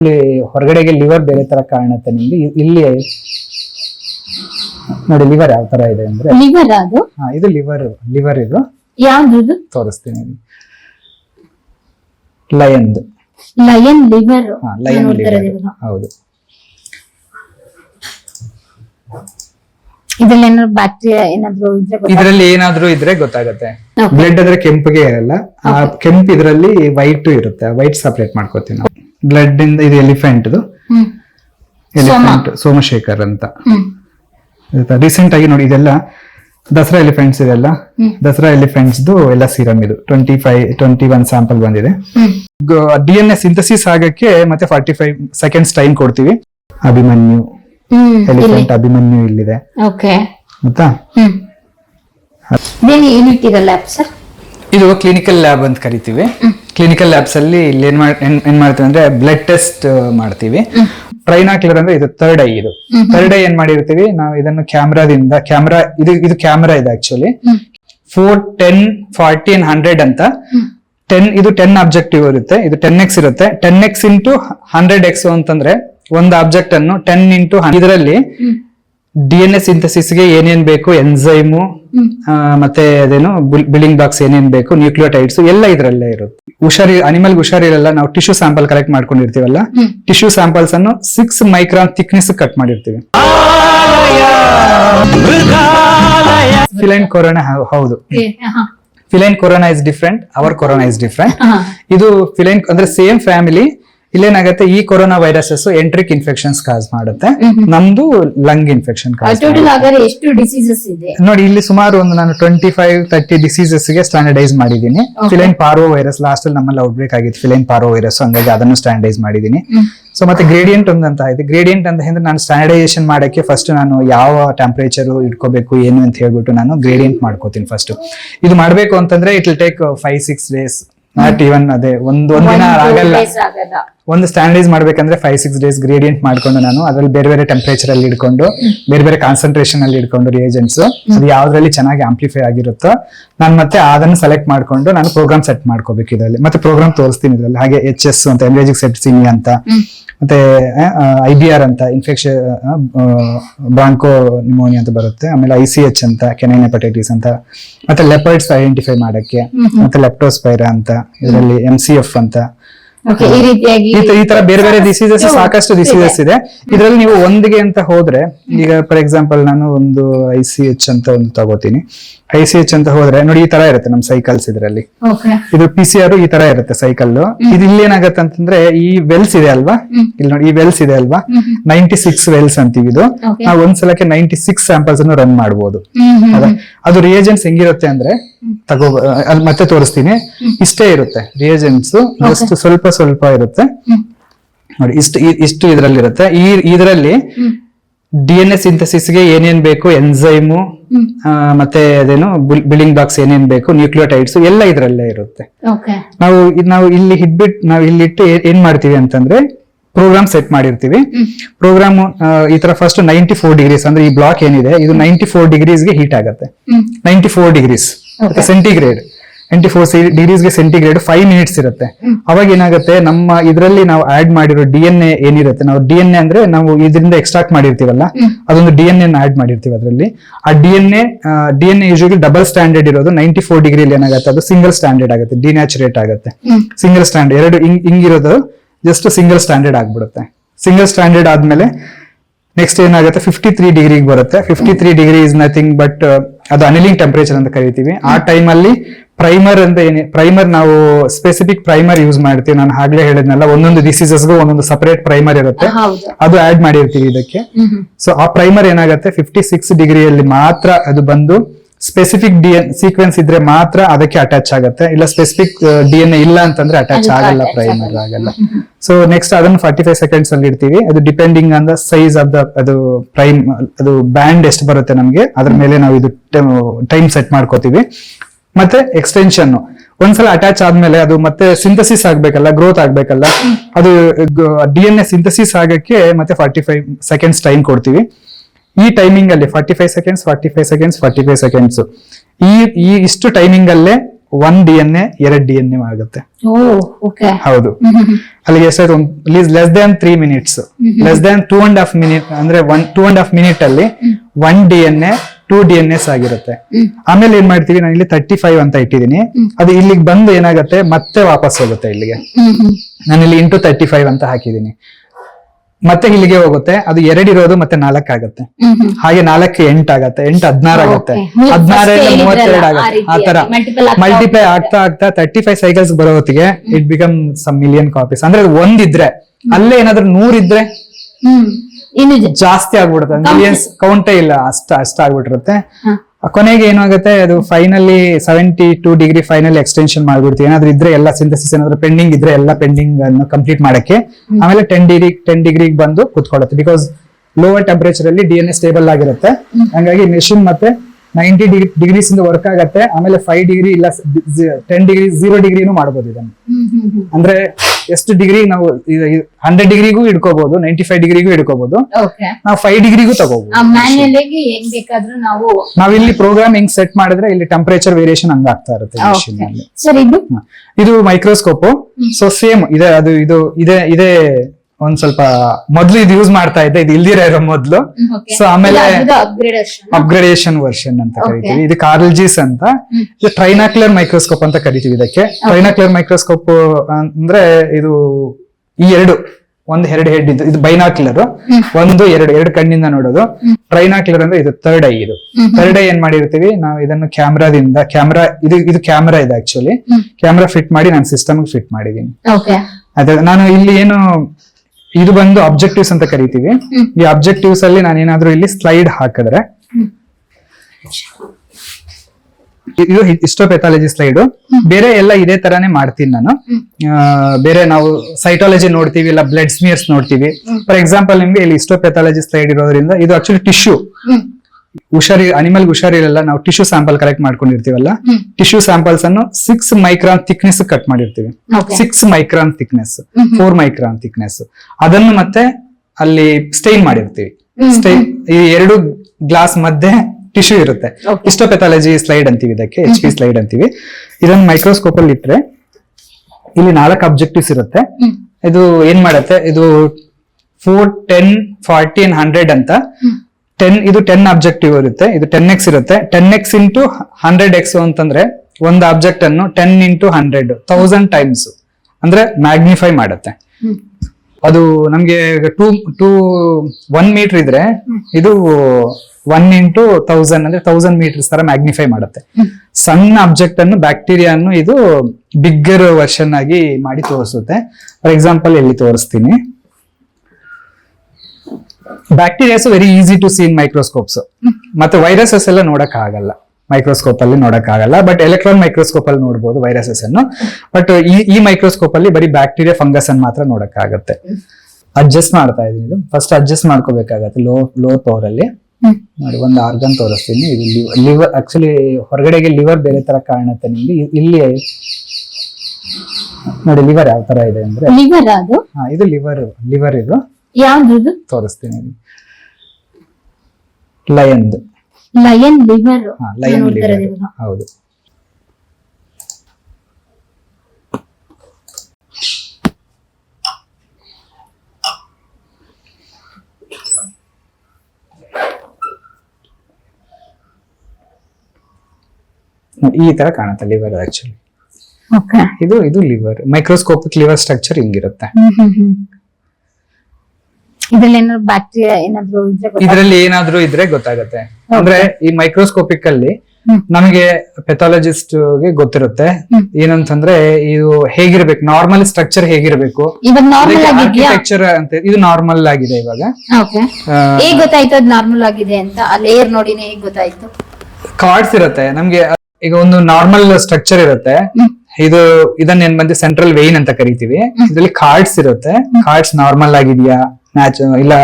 ಇಲ್ಲಿ ಹೊರಗಡೆಗೆ ಲಿವರ್ ಬೇರೆ ತರ ಕಾಣುತ್ತೆ ನಿಮ್ಗೆ. ಇ- ಇಲ್ಲಿ ನೋಡಿ ಲಿವರ್ ಯಾವ ತರ ಇದೆ ಅಂದ್ರೆ ಲಿವರ್ ಅದು? ಹಾ ಇದು ಲಿವರ್ ಲಿವರ್ ಇದು. ಯಾವ್ದು ತೋರಿಸ್ತೀನಿ ಲಯನ್ ಲಯನ್ ಲಿವರ್ ಹಾ ಲಯನ್ ಲಿವರ್ ಹೌದು. ಇದ್ರಲ್ಲಿ ಏನಾದ್ರು ಬ್ಯಾಕ್ಟೀರಿಯಾ ಏನಾದ್ರು ಇದ್ರೆ ಗೊತ್ತಾ? ಇದರಲ್ಲಿ ಏನಾದ್ರೂ ಇದ್ರೆ ಗೊತ್ತಾಗತ್ತೆ. Okay. ಬ್ಲಡ್ ಆದ್ರೆ ಕೆಂಪಗೆ ಇರಲ್ಲ. ಆ ಕೆಂಪು ಇದರಲ್ಲಿ ವೈಟ್ ಇರುತ್ತೆ. ವೈಟ್ ಸಪರೇಟ್ ಮಾಡ್ಕೋತೀವಿ ನಾವು. ಬ್ಲಡ್ ಇಂದ ಇದು? ಎಲಿಫೆಂಟ್ ಎಲಿಫೆಂಟ್ ಸೋಮಶೇಖರ್ ಅಂತ. ರೀಸೆಂಟ್ ಆಗಿ ನೋಡಿ ಇದೆಲ್ಲ ದಸರಾ ಎಲಿಫೆಂಟ್ಸ್ ಇದೆಲ್ಲ. ದಸರಾ ಎಲಿಫೆಂಟ್ಸ್ ಎಲ್ಲ ಸೀರಮ್ ಇದು. Twenty five twenty one sample ಬಂದಿದೆ ಡಿ ಎನ್ ಎ ಸಿಂಥಸಿಸ್ ಆಗಕ್ಕೆ ಮತ್ತೆ ಫಾರ್ಟಿ ಫೈವ್ ಸೆಕೆಂಡ್ಸ್ ಟೈಮ್ ಕೊಡ್ತೀವಿ. ಅಭಿಮನ್ಯು. ಎಲಿಫೆಂಟ್ ಅಭಿಮನ್ಯು ಇಲ್ಲಿದೆ. ಓಕೆ. ಗೊತ್ತಾ? ಹ್ಮ್. ಬೇರೆ ಏನು ಇಟ್ಟಿರಲ್ಲ ಸರ್? ಇದು ಕ್ಲಿನಿಕಲ್ ಲ್ಯಾಬ್ ಅಂತ ಕರಿತೀವಿ. ಕ್ಲಿನಿಕಲ್ ಲ್ಯಾಬ್ಸ್ ಅಲ್ಲಿ ಇಲ್ಲಿ ಏನ್ ಏನ್ ಮಾಡ್ತೀವಿ ಅಂದ್ರೆ ಬ್ಲಡ್ ಟೆಸ್ಟ್ ಮಾಡ್ತೀವಿ. ಟ್ರೈನಾಕ್ಲರ್ ಅಂದ್ರೆ ಇದು ಥರ್ಡ್ ಐ ಇದು. ಥರ್ಡ್ ಐ ಏನ್ ಮಾಡಿರ್ತೀವಿ? ನಾವು ಇದನ್ನು ಕ್ಯಾಮ್ರಾದಿಂದ ಕ್ಯಾಮ್ರಾ ಇದು ಇದು ಕ್ಯಾಮ್ರಾ ಇದೆ actually four ten forty and hundred ಅಂತ. ಟೆನ್ ಇದು ಟೆನ್ ಆಬ್ಜೆಕ್ಟಿವ್ ಇರುತ್ತೆ. ಇದು ಟೆನ್ ಎಕ್ಸ್ ಇರುತ್ತೆ. Ten X into hundred X ಅಂತಂದ್ರೆ ಒಂದು ಆಬ್ಜೆಕ್ಟ್ ಅನ್ನು ಟೆನ್ ಇಂಟು ಇದರಲ್ಲಿ ಡಿ ಎನ್ ಎ ಸಿಂಥಸಿಸ್ಗೆ ಏನೇನ್ ಬೇಕು ಎನ್ಸೈಮು ಮತ್ತೆ ಅದೇನು ಬಿಲ್ಡಿಂಗ್ ಬಾಕ್ಸ್ ಏನೇನ್ ಬೇಕು ನ್ಯೂಕ್ಲಿಯೋಟೈಡ್ಸ್ ಎಲ್ಲ ಇದ್ರಲ್ಲೇ ಇರುತ್ತೆ ಹುಷಾರಿ ಅನಿಮಲ್ ಹುಷಾರಿರಲ್ಲ ನಾವು ಟಿಶ್ಯೂ ಸ್ಯಾಂಪಲ್ ಕಲೆಕ್ಟ್ ಮಾಡ್ಕೊಂಡಿರ್ತೀವಲ್ಲ ಟಿಶ್ಯೂ ಸ್ಯಾಂಪಲ್ಸ್ ಅನ್ನು ಸಿಕ್ಸ್ ಮೈಕ್ರಾನ್ ಥಿಕ್ನೆಸ್ ಕಟ್ ಮಾಡಿರ್ತೀವಿ. ಫಿಲೈನ್ ಕೊರೋನಾ ಹೌದು. Feline corona is different our corona is different ಇದು ಫಿಲೈನ್ ಅಂದ್ರೆ ಸೇಮ್ ಫ್ಯಾಮಿಲಿ ಇಲ್ಲೇನಾಗತ್ತೆ ಈ corona viruses enteric infections cause ಮಾಡುತ್ತೆ. ನಮ್ದು ಲಂಗ್ ಇನ್ಫೆಕ್ಷನ್ ಎಷ್ಟು ಡಿಸೀಸಸ್ ಇದೆ? ನೋಡಿ ಇಲ್ಲಿ ಸುಮಾರು ಒಂದು ನಾನು ಟ್ವೆಂಟಿ ಫೈವ್ ತರ್ಟಿ ಡಿಸೀಸಸ್ಗೆ ಸ್ಟ್ಯಾಂಡರ್ಡೈಸ್ ಮಾಡಿದೀನಿ ಫಿಲೈನ್ ಪಾರೋ ವೈರಸ್ ಲಾಸ್ಟ್ ಅಲ್ಲಿ ನಮ್ಮಲ್ಲಿ ಔಟ್ಬ್ರೇಕ್ ಆಗಿತ್ತು ಫಿಲೈನ್ ಪಾರೋ ವೈರಸ್ ಹಂಗಾಗಿ ಅದನ್ನು ಸ್ಟ್ಯಾಂಡರ್ಡೈಸ್ ಮಾಡಿದೀನಿ. ಸೊ ಮತ್ತೆ ಗ್ರೇಡಿಯಂಟ್ ಒಂದಂತ ಇದೆ. ಗ್ರೇಡಿಯಂಟ್ ಅಂತ ಹೇಳಿದ್ರೆ ನಾನು ಸ್ಟ್ಯಾಂಡರ್ಡೈಸೇಷನ್ ಮಾಡಕ್ಕೆ ಫಸ್ಟ್ ನಾನು ಯಾವ ಟೆಂಪರೇಚರ್ ಇಟ್ಕೋಬೇಕು ಏನು ಅಂತ ಹೇಳ್ಬಿಟ್ಟು ನಾನು ಗ್ರೇಡಿಯಂಟ್ ಮಾಡ್ಕೋತೀನಿ ಫಸ್ಟ್ ಇದು ಮಾಡಬೇಕು ಅಂತಂದ್ರೆ it will take five six days not even ಅದೇ ಒಂದು ಒಂದಿನ ಆಗಲ್ಲ. ಒಂದು ಸ್ಟ್ಯಾಂಡರ್ಡೈಸ್ ಮಾಡ್ಬೇಕಂದ್ರೆ ಫೈವ್ ಸಿಕ್ಸ್ ಡೇಸ್ ಗ್ರೇಡಿಯಂಟ್ ಮಾಡ್ಕೊಂಡು ನಾನು ಅದ್ರಲ್ಲಿ ಬೇರೆ ಬೇರೆ ಟೆಂಪರೇಚರ್ ಅಲ್ಲಿ ಇಡ್ಕೊಂಡು ಬೇರೆ ಬೇರೆ ಕಾನ್ಸಂಟ್ರೇಷನ್ ಅಲ್ಲಿ ಇಡ್ಕೊಂಡು ರಿಯೇಜೆಂಟ್ಸ್ ಅದು ಯಾವ್ದ್ರಲ್ಲಿ ಚೆನ್ನಾಗಿ ಆಂಪ್ಲಿಫೈ ಆಗಿರುತ್ತೋ ನಾನು ಮತ್ತೆ ಅದನ್ನು ಸೆಲೆಕ್ಟ್ ಮಾಡ್ಕೊಂಡು ನಾನು ಪ್ರೋಗ್ರಾಮ್ ಸೆಟ್ ಮಾಡ್ಕೋಬೇಕು ಇದರಲ್ಲಿ. ಮತ್ತೆ ಪ್ರೋಗ್ರಾಮ್ ತೋರಿಸ್ತೀನಿ ಇದರಲ್ಲಿ. ಹಾಗೆ ಎಚ್ ಎಸ್ ಅಂತ ಎಮ್ರೇಜಿಕ್ ಸೆಟ್ಸಿನಿ ಅಂತ. ಹ್ಮ್. ಮತ್ತೆ ಐ ಬಿ ಆರ್ ಅಂತ ಇನ್ಫೆಕ್ಷನ್ ಬ್ರಾಂಕೋ ನಿಮೋನಿಯಾ ಅಂತ ಬರುತ್ತೆ. ಆಮೇಲೆ ಐ ಸಿ ಎಚ್ ಅಂತ ಕೆನೈನ್ ಹೆಪಟೈಟಿಸ್ ಅಂತ ಮತ್ತೆ ಲೆಪರ್ಡ್ಸ್ ಐಡೆಂಟಿಫೈ ಮಾಡಕ್ಕೆ ಮತ್ತೆ ಲೆಪ್ಟೋಸ್ಪೈರಾ ಅಂತ ಇದರಲ್ಲಿ ಎಂ ಸಿ ಎಫ್ ಅಂತ. ಈ ತರ ಬೇರೆ ಬೇರೆ ಡಿಸೀಸಸ್ ಸಾಕಷ್ಟು ಡಿಸೀಸಸ್ ಇದೆ. ಇದರಲ್ಲಿ ನೀವು ಒಂದಿಗೆ ಅಂತ ಹೋದ್ರೆ ಈಗ ಫಾರ್ ಎಕ್ಸಾಂಪಲ್ ನಾನು ಒಂದು ಐ ಸಿ ಎಚ್ ಅಂತ ಒಂದು ತಗೋತೀನಿ. ಐ ಸಿ ಎಚ್ ಅಂತ ಹೋದ್ರೆ ನೋಡಿ ಈ ತರ ಇರುತ್ತೆ ನಮ್ ಸೈಕಲ್ಸ್ ಇದರಲ್ಲಿ. ಇದು ಪಿ ಸಿ ಆರ್ ಈ ತರ ಇರುತ್ತೆ ಸೈಕಲ್ ಇದು ಇಲ್ಲಿ ಏನಾಗತ್ತೆ ಅಂತಂದ್ರೆ ಈ ವೆಲ್ಸ್ ಇದೆ ಅಲ್ವಾ? ಇಲ್ಲಿ ನೋಡಿ ಈ ವೆಲ್ಸ್ ಇದೆ ಅಲ್ವಾ? ನೈಂಟಿ ಸಿಕ್ಸ್ ವೆಲ್ಸ್ ಅಂತೀವಿ ಇದು. ನಾವು ಒಂದ್ಸಲಕ್ಕೆ ನೈಂಟಿ ಸಿಕ್ಸ್ ಸ್ಯಾಂಪಲ್ಸ್ ಅನ್ನು ರನ್ ಮಾಡಬಹುದು ಅದು? ರಿಯೇಜೆಂಟ್ಸ್ ಹೆಂಗಿರುತ್ತೆ ಅಂದ್ರೆ ತಗೋ ಅಲ್ಲಿ ಮತ್ತೆ ತೋರಿಸ್ತೀನಿ. ಇಷ್ಟೇ ಇರುತ್ತೆ ರಿಯೇಜೆಂಟ್ಸ್ ಅಷ್ಟು ಸ್ವಲ್ಪ ಸ್ವಲ್ಪ ಇರುತ್ತೆ. ನೋಡಿ ಇಷ್ಟು ಇಷ್ಟು ಇದ್ರಲ್ಲಿ ಇರುತ್ತೆ ಈ ಇದರಲ್ಲಿ. ಡಿ ಎನ್ ಎ ಸಿಂಥಸಿಸ್ಗೆ ಏನೇನ್ ಬೇಕು ಎನ್ಸೈಮು. ಮತ್ತೆ ಅದೇನು ಬಿಲ್ಡಿಂಗ್ ಬಾಕ್ಸ್ ಏನೇನ್ ಬೇಕು ನ್ಯೂಕ್ಲಿಯೋಟೈಡ್ಸ್ ಎಲ್ಲ ಇದರಲ್ಲೇ ಇರುತ್ತೆ. ನಾವು ನಾವು ಇಲ್ಲಿ ಹಿಟ್ಬಿಟ್ ನಾವು ಇಲ್ಲಿಟ್ಟು ಇಟ್ಟು ಏನ್ ಮಾಡ್ತೀವಿ ಅಂತಂದ್ರೆ ಪ್ರೋಗ್ರಾಮ್ ಸೆಟ್ ಮಾಡಿರ್ತೀವಿ. ಪ್ರೋಗ್ರಾಮ್ ಈ ತರ ಫಸ್ಟ್ ನೈಂಟಿ ಫೋರ್ ಡಿಗ್ರೀಸ್ ಅಂದ್ರೆ ಈ ಬ್ಲಾಕ್ ಏನಿದೆ ಇದು ನೈಂಟಿ ಫೋರ್ ಡಿಗ್ರೀಸ್ಗೆ ಹೀಟ್ ಆಗುತ್ತೆ. Ninety four degrees centigrade ninety four ಡಿಗ್ರೀಸ್ಗೆ centigrade five minutes ಇರುತ್ತೆ. ಅವಾಗ ಏನಾಗುತ್ತೆ ನಮ್ಮ ಇದರಲ್ಲಿ ನಾವು ಆಡ್ ಮಾಡಿರೋ ಡಿ ಎನ್ ಎ ಏನಿರುತ್ತೆ ನಾವು ಡಿ ಎನ್ ಎ ಅಂದ್ರೆ ನಾವು ಇದರಿಂದ ಎಕ್ಸ್ಟ್ರಾಕ್ಟ್ ಮಾಡಿರ್ತೀವಲ್ಲ ಅದೊಂದು ಡಿ ಎನ್ ಎನ್ ಆಡ್ ಮಾಡಿರ್ತೀವಿ ಅದರಲ್ಲಿ. ಆ D N A D N usually double standard ಇರೋದು ನೈಂಟಿ ಫೋರ್ ಡಿಗ್ರಿಲಿ ಏನಾಗುತ್ತೆ ಅದು ಸಿಂಗಲ್ ಸ್ಟ್ಯಾಂಡರ್ಡ್ ಆಗುತ್ತೆ ಡಿನ್ಯಾಚುರೇಟ್ ಆಗುತ್ತೆ. ಸಿಂಗಲ್ ಸ್ಟ್ಯಾಂಡರ್ಡ್ ಎರಡು ಹಿಂಗ್ ಹಿಂಗಿರೋದು ಜಸ್ಟ್ ಸಿಂಗಲ್ ಸ್ಟ್ಯಾಂಡರ್ಡ್ ಆಗ್ಬಿಡುತ್ತೆ. ಸಿಂಗಲ್ ಸ್ಟ್ಯಾಂಡರ್ಡ್ ಆದ್ಮೇಲೆ ನೆಕ್ಸ್ಟ್ ಏನಾಗುತ್ತೆ ಫಿಫ್ಟಿ ತ್ರೀ ಡಿಗ್ರಿಗೆ ಬರುತ್ತೆ. Fifty three degree is nothing but ಅದು ಅನಿಲಿಂಗ್ ಟೆಂಪರೇಚರ್ ಅಂತ ಕರಿತೀವಿ. ಆ ಟೈಮಲ್ಲಿ ಪ್ರೈಮರ್ ಅಂತ ಏನೇ ಪ್ರೈಮರ್ ನಾವು ಸ್ಪೆಸಿಫಿಕ್ ಪ್ರೈಮರ್ ಯೂಸ್ ಮಾಡ್ತೀವಿ. ನಾನು ಆಗ್ಲೇ ಹೇಳಿದ್ನಲ್ಲ ಒಂದೊಂದು ಡಿಸೀಸಸ್ಗೂ ಒಂದೊಂದು ಸಪರೇಟ್ ಪ್ರೈಮರ್ ಇರುತ್ತೆ. ಅದು ಆಡ್ ಮಾಡಿರ್ತೀವಿ ಇದಕ್ಕೆ. ಸೊ ಆ ಪ್ರೈಮರ್ ಏನಾಗುತ್ತೆ? ಫಿಫ್ಟಿ ಸಿಕ್ಸ್ ಡಿಗ್ರಿಯಲ್ಲಿ ಮಾತ್ರ ಅದು ಬಂದು ಸ್ಪೆಸಿಫಿಕ್ ಡಿ ಎನ್ ಸೀಕ್ವೆನ್ಸ್ ಇದ್ರೆ ಮಾತ್ರ ಅದಕ್ಕೆ ಅಟ್ಯಾಚ್ ಆಗುತ್ತೆ. ಇಲ್ಲ ಸ್ಪೆಸಿಫಿಕ್ ಡಿ ಎನ್ ಇಲ್ಲ ಅಂತಂದ್ರೆ ಅಟ್ಯಾಚ್ ಆಗಲ್ಲ ಪ್ರೈಮರ್ ಆಗಲ್ಲ. ಸೊ ನೆಕ್ಸ್ಟ್ ಅದನ್ನ ಫಾರ್ಟಿ ಫೈವ್ ಸೆಕೆಂಡ್ಸ್ ಅಲ್ಲಿ ಇಡ್ತೀವಿ. ಅದು depending on the size of the ಅದು ಪ್ರೈಮ್ ಅದು ಬ್ಯಾಂಡ್ ಎಷ್ಟು ಬರುತ್ತೆ ನಮಗೆ ಅದ್ರ ಮೇಲೆ ನಾವು ಇದು ಟೈಮ್ ಸೆಟ್ ಮಾಡ್ಕೋತೀವಿ. ಮತ್ತೆ ಎಕ್ಸ್ಟೆನ್ಷನ್ ಒಂದ್ಸಲ ಅಟ್ಯಾಚ್ ಆದ್ಮೇಲೆ ಅದು ಮತ್ತೆ ಸಿಂಥಸಿಸ್ ಆಗ್ಬೇಕಲ್ಲ ಗ್ರೋತ್ ಆಗ್ಬೇಕಲ್ಲ ಅದು ಡಿ ಎನ್ ಎ ಸಿಂಥಸಿಸ್ ಆಗಕ್ಕೆ ಮತ್ತೆ ಫಾರ್ಟಿ ಫೈವ್ ಸೆಕೆಂಡ್ಸ್ ಟೈಮ್ ಕೊಡ್ತೀವಿ. ಈ ಟೈಮಿಂಗ್ ಅಲ್ಲಿ forty five seconds forty five seconds forty five seconds ಈ ಈ ಇಷ್ಟು ಟೈಮಿಂಗ್ ಅಲ್ಲೇ ಒನ್ ಡಿ ಎನ್ ಎ ಎರಡ್ ಡಿ ಎನ್ ಎ ಆಗುತ್ತೆ. ಹೌದು. ಅಲ್ಲಿಗೆ ಎಷ್ಟಾಯ್ತು less than three minutes less than two and half minute ಅಂದ್ರೆ one two and half minute ಅಲ್ಲಿ one D N A two D N S ಆಗಿರುತ್ತೆ. ಆಮೇಲೆ ಏನ್ ಮಾಡ್ತೀವಿ? ನಾನು ಇಲ್ಲಿ ತರ್ಟಿ ಫೈವ್ ಅಂತ ಇಟ್ಟಿದ್ದೀನಿ. ಅದು ಇಲ್ಲಿಗೆ ಬಂದು ಏನಾಗುತ್ತೆ? ಮತ್ತೆ ವಾಪಸ್ ಹೋಗುತ್ತೆ ಇಲ್ಲಿಗೆ. ನಾನು ಇಲ್ಲಿ ಇಂಟು ತರ್ಟಿ ಫೈವ್ ಅಂತ ಹಾಕಿದ್ದೀನಿ. ಮತ್ತೆ ಇಲ್ಲಿಗೆ ಹೋಗುತ್ತೆ. ಅದು ಎರಡ್ ಇರೋದು ಮತ್ತೆ ನಾಲ್ಕು ಆಗುತ್ತೆ ಹಾಗೆ ನಾಲ್ಕು ಎಂಟ್ ಆಗತ್ತೆ ಎಂಟು ಹದಿನಾರು ಆಗುತ್ತೆ. ಹದಿನಾರರಿಂದ ಮೂವತ್ತೆರಡು ಆಗುತ್ತೆ. ಆ ತರ ಮಲ್ಟಿಪ್ಲೈ ಆಗ್ತಾ ಆಗ್ತಾ ತರ್ಟಿ ಫೈವ್ ಸೈಕಲ್ಸ್ ಬರೋ ಹೊತ್ತಿಗೆ it become some million copies ಅಂದ್ರೆ ಅದು ಒಂದಿದ್ರೆ. ಅಲ್ಲೇ ಏನಾದ್ರೂ ನೂರ್ ಇದ್ರೆ ಹ್ಮ್. ಇನ್ನು ಜಾಸ್ತಿ ಆಗ್ಬಿಡುತ್ತೆ. ಮಿಲಿಯನ್ಸ್ ಕೌಂಟೇ ಇಲ್ಲ. ಅಷ್ಟ ಅಷ್ಟ ಆಗ್ಬಿಟ್ಟಿರುತ್ತೆ. ಕೊನೆಗೆ ಏನಾಗುತ್ತೆ ಅದು finally seventy two degree final extension ಮಾಡ್ಬಿಡ್ತೀವಿ. ಏನಾದ್ರೂ ಇದ್ರೆ ಎಲ್ಲ ಸಿಂಥಸಿಸ್ ಏನಾದ್ರು ಪೆಂಡಿಂಗ್ ಇದ್ರೆ ಎಲ್ಲ ಪೆಂಡಿಂಗ್ ಅನ್ನು ಕಂಪ್ಲೀಟ್ ಮಾಡಕ್ಕೆ. ಆಮೇಲೆ ಟೆನ್ ಡಿಗ್ರಿ ಟೆನ್ ಡಿಗ್ರಿಗೆ ಬಂದು ಕುತ್ಕೊಳ್ಳುತ್ತೆ. ಬಿಕಾಸ್ ಲೋವರ್ ಟೆಂಪರೇಚರ್ ಅಲ್ಲಿ ಡಿ ಎನ್ ಎ ಸ್ಟೇಬಲ್ ಆಗಿರುತ್ತೆ. ಹಂಗಾಗಿ ಮೆಷಿನ್ ಮತ್ತೆ ನೈಂಟಿ ಡಿಗ್ರೀಸ್ ಇಂದ ವರ್ಕ್ ಆಗತ್ತೆ. ಆಮೇಲೆ ಫೈವ್ ಡಿಗ್ರಿ ಇಲ್ಲ ಟೆನ್ ಡಿಗ್ರಿ ಜೀರೋ ಡಿಗ್ರಿನೂ ಮಾಡ್ಬೋದು ಇದನ್ನು. ಅಂದ್ರೆ ಎಷ್ಟು ಡಿಗ್ರಿ ನಾವು ಹಂಡ್ರೆಡ್ ಡಿಗ್ರಿಗೂ ಇಡ್ಕೋಬಹುದು ನೈಂಟಿ ಫೈವ್ ಡಿಗ್ರಿಗೂ ಇಡ್ಕೋಬಹುದು ಓಕೆ ನಾವು ಫೈವ್ ಡಿಗ್ರಿಗೂ ತಗೋಬಹುದು ನಾವು ನಾವ್ ಇಲ್ಲಿ ಪ್ರೋಗ್ರಾಮ್ ಹಿಂಗ್ ಸೆಟ್ ಮಾಡಿದ್ರೆ ಇಲ್ಲಿ ಟೆಂಪರೇಚರ್ ವೇರಿಯೇಷನ್ ಹಂಗ ಆಗ್ತಾ ಇರುತ್ತೆ ಇದು? ಮೈಕ್ರೋಸ್ಕೋಪ್ ಸೊ ಸೇಮ್ ಇದೆ ಅದು ಇದು ಇದೆ ಇದೆ ಒಂದ್ ಸ್ವಲ್ಪ ಮೊದ್ಲು ಇದು ಯೂಸ್ ಮಾಡ್ತಾ ಇದ್ದೆ. ಇದು ಇಲ್ದಿರ ಇರೋ ಮೊದ್ಲು. ಸೊ ಆಮೇಲೆ ಅಪ್ಗ್ರೇಡೇಷನ್ ವರ್ಷನ್ ಅಂತ. ಕರಿತೀವಿ. ಇದು ಕಾರ್ಲ್ಜೀಸ್ ಅಂತ. ಇದು ಟ್ರೈನಾಕ್ಲರ್ ಮೈಕ್ರೋಸ್ಕೋಪ್ ಅಂತ ಕರಿತೀವಿ ಇದಕ್ಕೆ. ಟ್ರೈನಾಕ್ಲರ್ ಮೈಕ್ರೋಸ್ಕೋಪ್ ಅಂದ್ರೆ ಇದು ಈ ಎರಡು ಒಂದು ಎರಡು ಹೆಡ್ ಇದು ಇದು ಬೈನಾಕ್ಯುಲರ್ ಒಂದು ಎರಡು ಎರಡು ಕಣ್ಣಿಂದ ನೋಡೋದು. ಟ್ರೈನಾಕ್ಯುಲರ್ ಅಂದ್ರೆ ಇದು ಥರ್ಡ್ ಐ ಇದು. ಥರ್ಡ್ ಐ ಏನ್ ಮಾಡಿರ್ತೀವಿ? ನಾವು ಇದನ್ನು ಕ್ಯಾಮ್ರಾದಿಂದ ಕ್ಯಾಮ್ರಾ ಇದು ಇದು ಕ್ಯಾಮ್ರಾ ಇದೆ ಆಕ್ಚುಲಿ ಕ್ಯಾಮ್ರಾ ಫಿಟ್ ಮಾಡಿ ನಾನು ಸಿಸ್ಟಮ್ ಫಿಟ್ ಮಾಡಿದೀನಿ. ಅದೇ ನಾನು ಇಲ್ಲಿ ಏನು ಇದು ಬಂದು ಅಬ್ಜೆಕ್ಟಿವ್ಸ್ ಅಂತ ಕರಿತೀವಿ. ಈ ಅಬ್ಜೆಕ್ಟಿವ್ಸ್ ಅಲ್ಲಿ ನಾನು ಏನಾದ್ರೂ ಇಲ್ಲಿ ಸ್ಲೈಡ್ ಹಾಕಿದ್ರೆ. ಇದು ಹಿಸ್ಟೋಪೆಥಾಲಜಿ ಸ್ಲೈಡ್ ಬೇರೆ ಎಲ್ಲ ಇದೇ ತರಾನೇ ಮಾಡ್ತೀನಿ ನಾನು. ಆ, ಬೇರೆ ನಾವು ಸೈಟಾಲಜಿ ನೋಡ್ತೀವಿ ಇಲ್ಲ ಬ್ಲಡ್ ಸ್ಮಿಯರ್ಸ್ ನೋಡ್ತೀವಿ. ಫಾರ್ ಎಕ್ಸಾಂಪಲ್ ನಿಮ್ಗೆ ಇಲ್ಲಿ ಹಿಸ್ಟೋಪೆಥಾಲಜಿ ಸ್ಲೈಡ್ ಇರೋದ್ರಿಂದ ಇದು ಆಕ್ಚುಲಿ ಟಿಶ್ಯೂ ಹುಷಾರಿ ಅನಿಮಲ್ ಹುಷಾರಿರಲ್ಲ ನಾವು ಟಿಶ್ಯೂ ಸ್ಯಾಂಪಲ್ ಕಲೆಕ್ಟ್ ಮಾಡ್ಕೊಂಡಿರ್ತೀವಲ್ಲ. ಟಿಶ್ಯೂ ಸ್ಯಾಂಪಲ್ಸ್ ಅನ್ನು ಸಿಕ್ಸ್ ಮೈಕ್ರಾನ್ ಥಿಕ್ನೆಸ್ ಕಟ್ ಮಾಡಿರ್ತೀವಿ. Six micron thickness four micron thickness ಅದನ್ನು ಮತ್ತೆ ಅಲ್ಲಿ ಸ್ಟೈನ್ ಮಾಡಿರ್ತೀವಿ. ಸ್ಟೈನ್ ಈ ಎರಡು ಗ್ಲಾಸ್ ಮಧ್ಯೆ ಟಿಶ್ಯೂ ಇರುತ್ತೆ. ಇಸ್ಟೋಪೆಥಾಲಜಿ ಸ್ಲೈಡ್ ಅಂತೀವಿ ಇದಕ್ಕೆ ಎಚ್ ಪಿ ಸ್ಲೈಡ್ ಅಂತೀವಿ. ಇದನ್ನ ಮೈಕ್ರೋಸ್ಕೋಪ್ ಅಲ್ಲಿ ಇಟ್ರೆ ಇಲ್ಲಿ ನಾಲ್ಕು ಅಬ್ಜೆಕ್ಟಿವ್ಸ್ ಇರುತ್ತೆ. ಇದು ಏನ್ ಮಾಡುತ್ತೆ? ಇದು four ten forty and hundred ಅಂತ ಟೆನ್ ಇದು ಟೆನ್ ಆಬ್ಜೆಕ್ಟಿವ್ ಇರುತ್ತೆ. ಇದು ಟೆನ್ ಎಕ್ಸ್ ಇರುತ್ತೆ. Ten X into hundred X ಅಂತಂದ್ರೆ ಒಂದು ಆಬ್ಜೆಕ್ಟ್ ಅನ್ನು ten into hundred thousand times ಅಂದ್ರೆ ಮ್ಯಾಗ್ನಿಫೈ ಮಾಡುತ್ತೆ. ಅದು ನಮ್ಗೆ ಟೂ ಟೂ ಒನ್ ಮೀಟರ್ ಇದ್ರೆ ಇದು ಒನ್ ಇಂಟು ತೌಸಂಡ್ ಅಂದ್ರೆ ತೌಸಂಡ್ ಮೀಟರ್ಸ್ ತರ ಮ್ಯಾಗ್ನಿಫೈ ಮಾಡುತ್ತೆ. ಸಣ್ಣ ಅಬ್ಜೆಕ್ಟ್ ಅನ್ನು ಬ್ಯಾಕ್ಟೀರಿಯಾ ಅನ್ನು ಇದು ಬಿಗ್ಗರ್ ವರ್ಷನ್ ಆಗಿ ಮಾಡಿ ತೋರಿಸುತ್ತೆ. ಫಾರ್ ಎಕ್ಸಾಂಪಲ್ ಇಲ್ಲಿ ತೋರಿಸ್ತೀನಿ. Bacterias very easy to seen microscopes ಮತ್ತೆ ವೈರಸಸ್ ಎಲ್ಲ ನೋಡಕ್ ಆಗಲ್ಲ. ಮೈಕ್ರೋಸ್ಕೋಪ್ ಅಲ್ಲಿ ನೋಡಕ್ ಆಗಲ್ಲ. ಬಟ್ ಎಲೆಕ್ಟ್ರಾನ್ ಮೈಕ್ರೋಸ್ಕೋಪ್ ಅಲ್ಲಿ ನೋಡಬಹುದು ವೈರಸಸ್ ಅನ್ನು. ಬಟ್ ಈ ಈ ಮೈಕ್ರೋಸ್ಕೋಪ್ ಅಲ್ಲಿ ಬರೀ ಬ್ಯಾಕ್ಟೀರಿಯಾ ಫಂಗಸ್ ಅನ್ನು ಮಾತ್ರ ನೋಡಕ್ ಆಗುತ್ತೆ. ಅಡ್ಜಸ್ಟ್ ಮಾಡ್ತಾ ಇದೀನಿ ಇದು. ಫಸ್ಟ್ ಅಡ್ಜಸ್ಟ್ ಮಾಡ್ಕೋಬೇಕಾಗತ್ತೆ ಲೋ ಲೋ ಪವರ್ ಅಲ್ಲಿ. ನೋಡಿ ಒಂದು ಆರ್ಗನ್ ತೋರಿಸ್ತೀನಿ. ಇದು ಲಿವರ್ ಆಕ್ಚುಲಿ ಹೊರಗಡೆಗೆ ಲಿವರ್ ಬೇರೆ ತರ ಕಾಣುತ್ತೆ ನಿಮ್ಗೆ. ಇಲ್ಲಿ ನೋಡಿ ಲಿವರ್ ಯಾವ ತರ ಇದೆ ಅಂದ್ರೆ ಇದು ಲಿವರ್ ಲಿವರ್ ಇದು. ಯಾವ್ದು ತೋರಿಸ್ತೀನಿ. ಲಯನ್ದು ಲಯನ್ ಲಿವರ್ ಲಯನ್ ಲಿವರ್ ಹೌದು. ಈ ತರ ಕಾಣುತ್ತೆ ಲಿವರ್ ಆಕ್ಚುಲಿ ಇದು ಇದು ಲಿವರ್ ಮೈಕ್ರೋಸ್ಕೋಪಿಕ್ ಲಿವರ್ ಸ್ಟ್ರಕ್ಚರ್ ಹಿಂಗಿರುತ್ತೆ. ಇದ್ರಲ್ಲಿ ಏನಾದ್ರು ಬ್ಯಾಕ್ಟೀರಿಯಾ ಏನಾದ್ರು ಇದ್ರೆ? ಇದರಲ್ಲಿ ಏನಾದ್ರೂ ಇದ್ರೆ ಗೊತ್ತಾಗತ್ತೆ. ಅಂದ್ರೆ ಈ ಮೈಕ್ರೋಸ್ಕೋಪಿಕ್ ಅಲ್ಲಿ. ನಮಗೆ ಪೆಥಾಲಜಿಸ್ಟ್ಗೆ ಗೊತ್ತಿರುತ್ತೆ. ಏನಂತಂದ್ರೆ ಇದು ಹೇಗಿರ್ಬೇಕು? ನಾರ್ಮಲ್ ಸ್ಟ್ರಕ್ಚರ್ ಹೇಗಿರ್ಬೇಕು? ಆರ್ಕಿಟೆಕ್ಚರ್ ಅಂತ ಇದು ನಾರ್ಮಲ್ ಆಗಿದೆ ಇವಾಗ. ಓಕೆ ಹೇಗ್ ಗೊತ್ತಾಯ್ತು ಅದ್ ನಾರ್ಮಲ್ ಆಗಿದೆ ಅಂತ? ಆ ಲೇಯರ್ ನೋಡಿನೇ ಹೇಗ್ ಗೊತ್ತಾಯ್ತು? ಕಾರ್ಡ್ಸ್ ಇರುತ್ತೆ. ನಮ್ಗೆ ಈಗ ಒಂದು ನಾರ್ಮಲ್ ಸ್ಟ್ರಕ್ಚರ್ ಇರುತ್ತೆ. ಇದು ಇದನ್ನ ಏನ್ ಬಂದು ಸೆಂಟ್ರಲ್ ವೇನ್ ಅಂತ ಕರಿತೀವಿ. ಇದ್ರಲ್ಲಿ ಕಾರ್ಡ್ಸ್ ಇರುತ್ತೆ. ಕಾರ್ಡ್ಸ್ ನಾರ್ಮಲ್ ಆಗಿದ್ಯಾ? ನ್ಯಾಚ್ ಇಲ್ಲ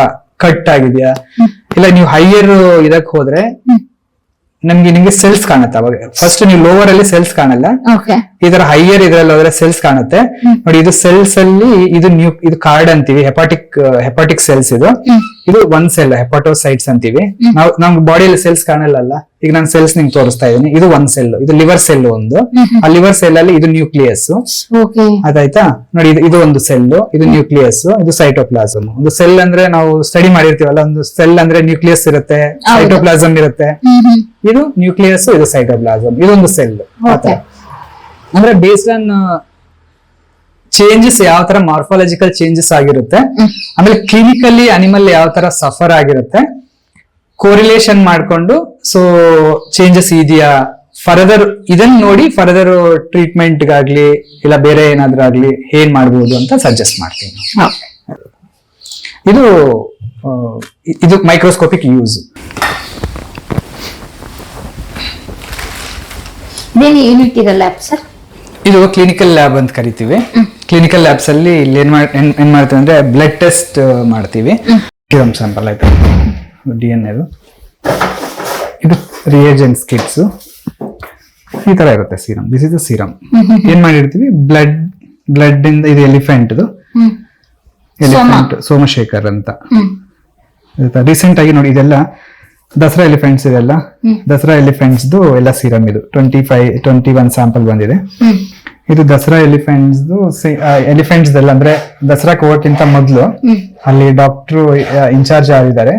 ಕಟ್ ಆಗಿದ್ಯಾ? ಇಲ್ಲ ನೀವು ಹೈಯರ್ ಇದಕ್ ಹೋದ್ರೆ. ನಮ್ಗೆ ನಿಮ್ಗೆ ಸೆಲ್ಸ್ ಕಾಣುತ್ತೆ ಅವಾಗ. ಫಸ್ಟ್ ನೀವು ಲೋವರ್ ಅಲ್ಲಿ ಸೆಲ್ಸ್ ಕಾಣಲ್ಲ. ಈ ತರ ಹೈಯರ್ ಇದ್ರಲ್ಲಿ ಹೋದ್ರೆ ಸೆಲ್ಸ್ ಕಾಣುತ್ತೆ. ನೋಡಿ ಇದು ಸೆಲ್ಸ್ ಅಲ್ಲಿ ಇದು ನ್ಯೂ ಇದು ಕಾರ್ಡ್ ಅಂತೀವಿ ಹೆಪಾಟಿಕ್ ಹೆಪಾಟಿಕ್ ಸೆಲ್ಸ್ ಇದು. ಇದು ಒನ್ ಸೆಲ್ ಹೆಪಾಟೋಸೈಟ್ಸ್ ಅಂತೀವಿ. ನಾವು ನಮ್ ಬಾಡಿಯಲ್ಲಿ ಸೆಲ್ಸ್ ಕಾಣಲ್ಲ ಈಗ ನಾನು ಸೆಲ್ಸ್ ನಿಮ್ಗೆ ತೋರಿಸ್ತಾ ಇದೀನಿ ಇದು ಒನ್ ಸೆಲ್ ಇದು ಲಿವರ್ ಸೆಲ್ ಒಂದು. ಆ ಲಿವರ್ ಸೆಲ್ ಅಲ್ಲಿ ಇದು ನ್ಯೂಕ್ಲಿಯಸ್ ಅದಾಯ್ತಾ? ನೋಡಿ ಇದು ಇದು ಒಂದು ಸೆಲ್ ಇದು ನ್ಯೂಕ್ಲಿಯಸ್ ಇದು ಸೈಟೋಪ್ಲಾಸಮ್ ಒಂದು ಸೆಲ್ ಅಂದ್ರೆ ನಾವು ಸ್ಟಡಿ ಮಾಡಿರ್ತೀವಲ್ಲ ಒಂದು ಸೆಲ್ ಅಂದ್ರೆ ನ್ಯೂಕ್ಲಿಯಸ್ ಇರುತ್ತೆ ಸೈಟೋಪ್ಲಾಸಮ್ ಇರುತ್ತೆ. ಇದು ನ್ಯೂಕ್ಲಿಯಸ್ ಇದು ಸೈಟೋಪ್ಲಾಸಮ್ ಇದೊಂದು ಸೆಲ್ Okay. ಅಂದ್ರೆ ಬೇಸ್ಡ್ ಆನ್ ಚೇಂಜಸ್ ಯಾವ ತರ ಮಾರ್ಫಾಲಜಿಕಲ್ ಚೇಂಜಸ್ ಆಗಿರುತ್ತೆ ಆಮೇಲೆ ಕ್ಲಿನಿಕಲಿ ಅನಿಮಲ್ ಯಾವ ತರ ಸಫರ್ ಆಗಿರುತ್ತೆ ಕೋರಿಲೇಷನ್ ಮಾಡ್ಕೊಂಡು ಸೊ ಚೇಂಜಸ್ ಇದೆಯಾ ಫರ್ದರ್ ಇದನ್ನ ನೋಡಿ ಫರ್ದರ್ ಟ್ರೀಟ್ಮೆಂಟ್ ಗಾಗ್ಲಿ ಇಲ್ಲ ಬೇರೆ ಏನಾದ್ರೂ ಆಗ್ಲಿ ಏನ್ ಮಾಡ್ಬೋದು ಅಂತ ಸಜೆಸ್ಟ್ ಮಾಡ್ತೀನಿ. ಇದು ಇದು ಮೈಕ್ರೋಸ್ಕೋಪಿಕ್ ಯೂಸ್ ಇದೇನು ಯೂನಿಟ್ ಇರಲ್ಲ ಸರ್ ಇದು ಕ್ಲಿನಿಕಲ್ ಲ್ಯಾಬ್ ಅಂತ ಕರಿತೀವಿ. ಕ್ಲಿನಿಕಲ್ ಲ್ಯಾಬ್ಸ್ ಅಲ್ಲಿ ಇಲ್ಲಿ ಏನ್ ಮಾಡ್- ಏನ್ ಏನ್ ಮಾಡ್ತೀವಿ ಅಂದ್ರೆ ಬ್ಲಡ್ ಟೆಸ್ಟ್ ಮಾಡ್ತೀವಿ. ಸಿರಮ್ ಸ್ಯಾಂಪಲ್ ಆಯ್ತು? ಡಿ ಎನ್ ಎದು ಇದು ರಿಯೇಜೆಂಟ್ಸ್ ಕಿಟ್ಸ್ ಈ ತರ ಇರುತ್ತೆ ಸೀರಮ್ ದಿಸ್ ಇಸ್ ಸೀರಮ್ ಏನ್ ಮಾಡಿರ್ತೀವಿ? ಬ್ಲಡ್ ಬ್ಲಡ್ ಇಂದ ಇದು ಎಲಿಫೆಂಟ್ ಹ್ಮ್. ಎಲಿಫೆಂಟ್ ಸೋಮಶೇಖರ್ ಅಂತ. ಹ್ಮ್. ರೀಸೆಂಟ್ ಆಗಿ ನೋಡಿ ಇದೆಲ್ಲ ದಸರಾ ಎಲಿಫೆಂಟ್ಸ್ ಇದೆಲ್ಲ. ದಸರಾ ಎಲಿಫೆಂಟ್ಸ್ದು ಎಲ್ಲ ಸೀರಮ್ ಇದು. Twenty five twenty one sample ಬಂದಿದೆ. ಹ್ಮ್. ಇದು ದಸರಾ ಎಲಿಫೆಂಟ್ಸ್ ಎಲಿಫೆಂಟ್ಸ್ ಅಂದ್ರೆ ದಸರಾಕ್ ಹೋಗೋಕ್ಕಿಂತ ಮೊದಲು ಅಲ್ಲಿ ಡಾಕ್ಟ್ರು ಇನ್ಚಾರ್ಜ್ ಆಗಿದ್ದಾರೆ.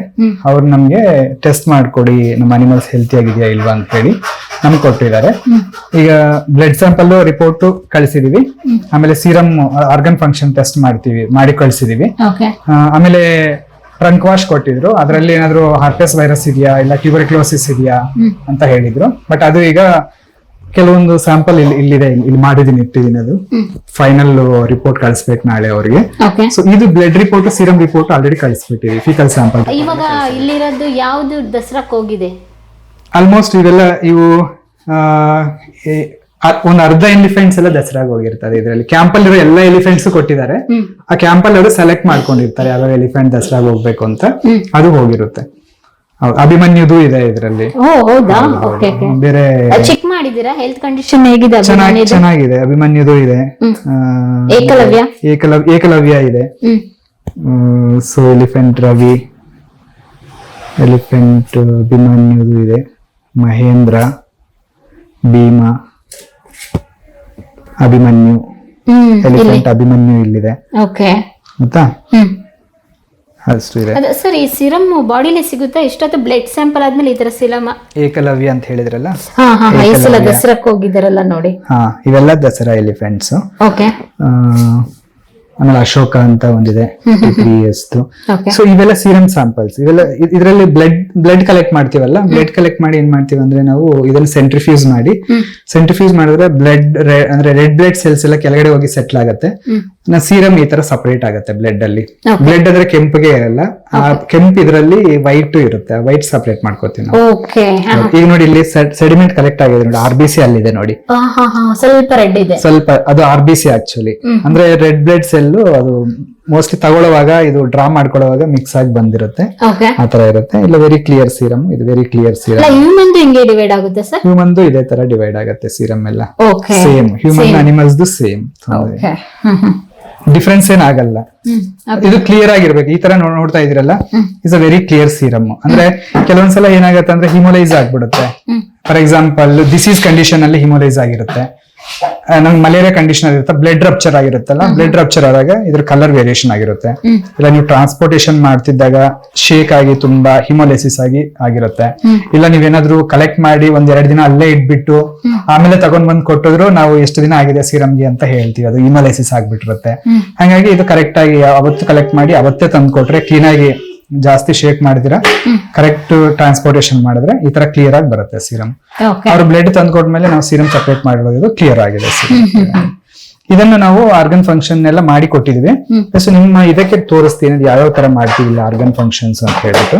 ಅವ್ರು ನಮ್ಗೆ ಟೆಸ್ಟ್ ಮಾಡ್ಕೊಡಿ ನಮ್ಮ ಅನಿಮಲ್ಸ್ ಹೆಲ್ತಿ ಆಗಿದೆಯಾ ಇಲ್ವಾ ಅಂತ ಹೇಳಿ ನಮ್ಗೆ ಕೊಟ್ಟಿದ್ದಾರೆ. ಈಗ ಬ್ಲಡ್ ಸ್ಯಾಂಪಲ್ ರಿಪೋರ್ಟ್ ಕಳಿಸಿದೀವಿ. ಆಮೇಲೆ ಸೀರಮ್ ಆರ್ಗನ್ ಫಂಕ್ಷನ್ ಟೆಸ್ಟ್ ಮಾಡ್ತೀವಿ ಮಾಡಿ ಕಳಿಸಿದೀವಿ. ಆಮೇಲೆ ಟ್ರಂಕ್ ವಾಶ್ ಕೊಟ್ಟಿದ್ರು. ಅದರಲ್ಲಿ ಏನಾದ್ರು ಹಾರ್ಪೆಸ್ ವೈರಸ್ ಇದೆಯಾ ಇಲ್ಲ ಟ್ಯೂಬರ್ಕ್ಲೋಸಿಸ್ ಇದೆಯಾ ಅಂತ ಹೇಳಿದ್ರು. ಬಟ್ ಅದು ಈಗ ಕೆಲವೊಂದು ಸ್ಯಾಂಪಲ್ ಇಲ್ಲಿ ಇಲ್ಲಿದೆ ಇಲ್ಲಿ ಮಾಡಿದೀನಿ ಇಟ್ಟಿದ್ದೀನಿ ಅದು. ಫೈನಲ್ ರಿಪೋರ್ಟ್ ಕಳಿಸ್ಬೇಕು ನಾಳೆ ಅವರಿಗೆ. ಸೊ ಇದು blood report serum report already ಕಳಿಸ್ಬಿಟ್ಟಿವಿ faecal sample ಇವಾಗ ಇಲ್ಲಿರೋದು ಯಾವ್ದು ದಸರಾಕ್ ಹೋಗಿದೆ? ಆಲ್ಮೋಸ್ಟ್ ಇವೆಲ್ಲ ಇವು ಒಂದು ಅರ್ಧ ಎಲಿಫೆಂಟ್ಸ್ ಎಲ್ಲ ದಸರಾಗ ಹೋಗಿರ್ತಾರೆ ಇದರಲ್ಲಿ. ಕ್ಯಾಂಪಲ್ ಇರೋ ಎಲ್ಲ ಎಲಿಫೆಂಟ್ಸ್ ಕೊಟ್ಟಿದ್ದಾರೆ. ಆ ಕ್ಯಾಂಪಲ್ ಅವರು ಸೆಲೆಕ್ಟ್ ಮಾಡ್ಕೊಂಡಿರ್ತಾರೆ ಯಾವ ಎಲಿಫೆಂಟ್ ದಸರಾಗ ಹೋಗ್ಬೇಕು ಅಂತ. ಅದು ಹೋಗಿರುತ್ತೆ. ಅಭಿಮನ್ಯುದು ಇದೆ ಇದರಲ್ಲಿ. ಬೇರೆ ಚೆಕ್ ಮಾಡಿದೀರಾ ಹೆಲ್ತ್ ಕಂಡೀಷನ್ ಹೇಗಿದೆ ಚೆನ್ನಾಗಿ ಅಭಿಮಾನಿದು? ಚೆನ್ನಾಗಿದೆ. ಅಭಿಮನ್ಯುದು ಇದೆ. ಹ್ಮ್. ಆ, ಏಕಲವ್ಯ? ಏಕಲವ್ ಏಕಲವ್ಯ ಇದೆ. ಹ್ಮ್. ಸೊ ಎಲಿಫೆಂಟ್ ರವಿ ಎಲಿಫೆಂಟ್ ಅಭಿಮನ್ಯುದು ಇದೆ. ಮಹೇಂದ್ರ ಭೀಮಾ ಅಭಿಮನ್ಯು. ಹ್ಮ್ ಎಲಿಫೆಂಟ್ ಅಭಿಮನ್ಯು ಇಲ್ಲಿದೆ. ಓಕೆ ಗೊತ್ತಾ? ಹ್ಮ್. ಅಷ್ಟು ಇದೆ. ಅದು ಸರ್ ಈ ಸಿರಮ್ ಬಾಡಿಲಿ ಸಿಗುತ್ತಾ? ಇಷ್ಟೊತ್ತು ಬ್ಲಡ್ ಸ್ಯಾಂಪಲ್ ಆದ್ಮೇಲೆ ತರ ಸಿರಮ್ ಏಕಲವ್ಯ ಅಂತ ಹೇಳಿದ್ರಲ್ಲ? ಹಾ ಹಾ ಹಾ, ಈ ಸಲ ಏಕಲವ್ಯ. ದಸರಾಕ್ ಹೋಗಿದ್ದಾರಲ್ಲ ನೋಡಿ. ಹಾ ಇವೆಲ್ಲ ದಸರಾ ಎಲಿಫೆಂಟ್ಸ್ ಓಕೆ. ಆಮೇಲೆ ಅಶೋಕ ಅಂತ ಒಂದಿದೆ ತ್ರೀ ಇಯರ್ಸ್ ಓಕೆ. ಸೊ ಇವೆಲ್ಲ ಸೀರಮ್ ಸ್ಯಾಂಪಲ್ಸ್ ಇವೆಲ್ಲ ಇದ್ರಲ್ಲಿ ಬ್ಲಡ್ ಬ್ಲಡ್ ಕಲೆಕ್ಟ್ ಮಾಡ್ತೀವಲ್ಲ? ಬ್ಲಡ್ ಕಲೆಕ್ಟ್ ಮಾಡಿ ಏನ್ ಮಾಡ್ತೀವಿ ಅಂದ್ರೆ ನಾವು ಇದನ್ನ ಸೆಂಟ್ರಿಫ್ಯೂಸ್ ಮಾಡಿ ಸೆಂಟ್ರಿಫ್ಯೂಸ್ ಮಾಡಿದ್ರೆ ಬ್ಲಡ್ ಅಂದ್ರೆ ರೆಡ್ ಬ್ಲಡ್ ಸೆಲ್ಸ್ ಎಲ್ಲ ಕೆಳಗಡೆ ಹೋಗಿ ಸೆಟ್ಲ್ ಆಗುತ್ತೆ. ಹ್ಮ್ ಸೀರಮ್ ಈ ತರ ಸಪರೇಟ್ ಆಗುತ್ತೆ ಬ್ಲಡ್ ಅಲ್ಲಿ. ಬ್ಲೆಡ್ ಅಂದ್ರೆ ಕೆಂಪಿಗೆ ಇರಲ್ಲ. ಆ ಕೆಂಪ್ ಇದ್ರಲ್ಲಿ ವೈಟ್ ಇರುತ್ತೆ. ವೈಟ್ ಸಪರೇಟ್ ಮಾಡ್ಕೋತೀವಿ ನಾವು. ಈಗ ನೋಡಿ ಇಲ್ಲಿ ಸೆಡಿಮೆಂಟ್ ಕಲೆಕ್ಟ್ ಆಗಿದೆ ನೋಡಿ. ಆರ್ ಬಿ ಸಿ ಅಲ್ಲಿದೆ ನೋಡಿ. ಸ್ವಲ್ಪ ರೆಡ್ ಇದೆ. ಸ್ವಲ್ಪ ಅದು ಆರ್ ಬಿ ಸಿ ಆಕ್ಚುಲಿ ಅಂದ್ರೆ ರೆಡ್ ಬ್ಲಡ್ ಸೆಲ್ ಅದು ಮೋಸ್ಟ್ಲಿ ತಗೊಳ್ಳುವಾಗ ಇದು ಡ್ರಾ ಮಾಡ್ಕೊಳ್ಳುವಾಗ ಮಿಕ್ಸ್ ಆಗಿ ಬಂದಿರುತ್ತೆ. ಆ ತರ ಇರುತ್ತೆ. ಇಲ್ಲ ವೆರಿ ಕ್ಲಿಯರ್ ಸೀರಮ್ ಇದು ವೆರಿ ಕ್ಲಿಯರ್ ಸೀರಮ್ ಹ್ಯೂಮನ್ ಹೆಂಗೆ ಡಿವೈಡ್ ಆಗುತ್ತೆ ಸರ್ ಹ್ಯೂಮನ್ದು ಇದೇ ತರ ಡಿವೈಡ್ ಆಗುತ್ತೆ ಸೀರಮ್ ಎಲ್ಲ. Same human animals same difference ಏನಾಗಲ್ಲ ಇದು ಕ್ಲಿಯರ್ ಆಗಿರ್ಬೇಕು. ಈ ತರ ನೋಡ್ತಾ ಇದ್ರಲ್ಲ is a very clear serum ಅಂದ್ರೆ ಕೆಲವೊಂದ್ಸಲ ಏನಾಗುತ್ತೆ ಅಂದ್ರೆ ಹಿಮೋಲೈಸ್ ಆಗ್ಬಿಡುತ್ತೆ ಫಾರ್ ಎಕ್ಸಾಂಪಲ್ ಡಿಸೀಸ್ ಕಂಡೀಷನ್ ಅಲ್ಲಿ ಹಿಮೋಲೈಸ್ ಆಗಿರುತ್ತೆ. ನಮ್ಗೆ ಮಲೇರಿಯಾ ಕಂಡೀಷನ್ ಇರುತ್ತೆ ಬ್ಲಡ್ ರಪ್ಚರ್ ಆಗಿರುತ್ತಲ್ಲ ಬ್ಲಡ್ ರಪ್ಚರ್ ಆದಾಗ ಇದ್ರ ಕಲರ್ ವೇರಿಯೇಷನ್ ಆಗಿರುತ್ತೆ. ಇಲ್ಲ ನೀವು ಟ್ರಾನ್ಸ್ಪೋರ್ಟೇಷನ್ ಮಾಡ್ತಿದ್ದಾಗ ಶೇಕ್ ಆಗಿ ತುಂಬಾ ಹಿಮೋಲೆಸಿಸ್ ಆಗಿ ಆಗಿರುತ್ತೆ. ಇಲ್ಲ ನೀವೇನಾದ್ರೂ ಕಲೆಕ್ಟ್ ಮಾಡಿ ಒಂದ್ ಎರಡ್ ದಿನ ಅಲ್ಲೇ ಇಟ್ಬಿಟ್ಟು ಆಮೇಲೆ ತಗೊಂಡ್ ಬಂದ್ ಕೊಟ್ಟಿದ್ರು ನಾವು ಎಷ್ಟು ದಿನ ಆಗಿದೆ ಸೀರಮ್ಗೆ ಅಂತ ಹೇಳ್ತೀವಿ ಅದು ಹಿಮೋಲೆಸಿಸ್ ಆಗ್ಬಿಟ್ಟಿರುತ್ತೆ. ಹಾಗಾಗಿ ಇದು ಕರೆಕ್ಟ್ ಆಗಿ ಅವತ್ತು ಕಲೆಕ್ಟ್ ಮಾಡಿ ಅವತ್ತೇ ತಂದು ಕೊಟ್ರೆ ಕ್ಲೀನ್ ಆಗಿ ಜಾಸ್ತಿ ಶೇಕ್ ಮಾಡಿದಿರಾ ಕರೆಕ್ಟ್ ಟ್ರಾನ್ಸ್ಪೋರ್ಟೇಷನ್ ಮಾಡಿದ್ರೆ ಈ ತರ ಕ್ಲಿಯರ್ ಆಗಿ ಬರುತ್ತೆ ಸೀರಮ್ ಅವ್ರ ಬ್ಲಡ್ ತಂದ್ಕೊಟ್ಮೇಲೆ ನಾವು ಸೀರಮ್ ಸಪರೇಟ್ ಮಾಡಿರೋದು ಕ್ಲಿಯರ್ ಆಗಿದೆ. ಇದನ್ನು ನಾವು ಆರ್ಗನ್ ಫಂಕ್ಷನ್ ಎಲ್ಲ ಮಾಡಿ ಕೊಟ್ಟಿದೀವಿ. ಸೊ ನಿಮ್ಮ ಇದಕ್ಕೆ ತೋರಿಸ್ತೀನಿ ಯಾವ ಯಾವ್ಯಾವ ತರ ಮಾಡ್ತೀವಿ ಆರ್ಗನ್ ಫಂಕ್ಷನ್ಸ್ ಅಂತ ಹೇಳ್ಬಿಟ್ಟು.